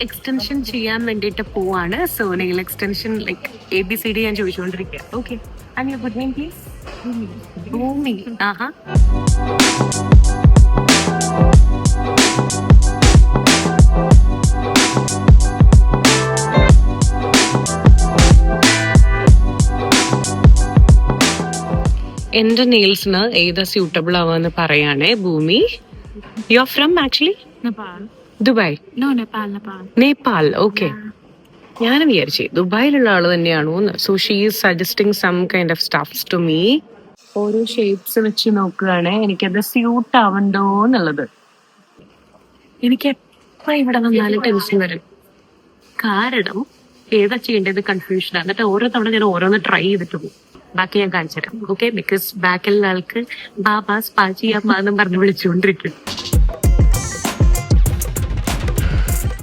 Extension ചെയ്യാൻ വേണ്ടിയിട്ട് പോവാണ്. So nail extension like A B C D ഞാൻ ചോദിച്ചുകൊണ്ടിരിക്കുക ഓക്കെ പ്ലീസ് ഭൂമി ആഹാ. എന്റെ നെയിൽസിന് ഏതാ സ്യൂട്ടബിൾ ആവാന്ന് പറയാണേ Bhumi? You are from actually Nepal. Dubai? No, Nepal, Nepal. Nepal okay ഞാൻ വിചാരിച്ചേ ദുബായിലുള്ള ആൾ തന്നെയാണോ so she is suggesting some kind of stuffs to me ഓരോ ഷേപ്സ് വെച്ച് നോക്കുകയാണ് എനിക്കത് സ്യൂട്ട് ആവണ്ടോ എന്നുള്ളത്. എനിക്ക് എപ്പോ ഇവിടെ വന്നാലും ടെൻഷൻ വരും. കാരണം ഏതാ ചെയ്യേണ്ടത് കൺഫ്യൂഷൻ എന്നിട്ട് ഓരോ തവണ ഞാൻ ഓരോന്ന് ട്രൈ ചെയ്തിട്ട് പോകും. ബാക്കി ഞാൻ കാണിച്ചു തരാം ഓക്കെ ബിക്കോസ് ബാക്കിലുള്ള ആൾക്ക് ബാബാ സ്പാ ചെയ്യാൻ എന്നും പറഞ്ഞ് വിളിച്ചുകൊണ്ടിരിക്കും.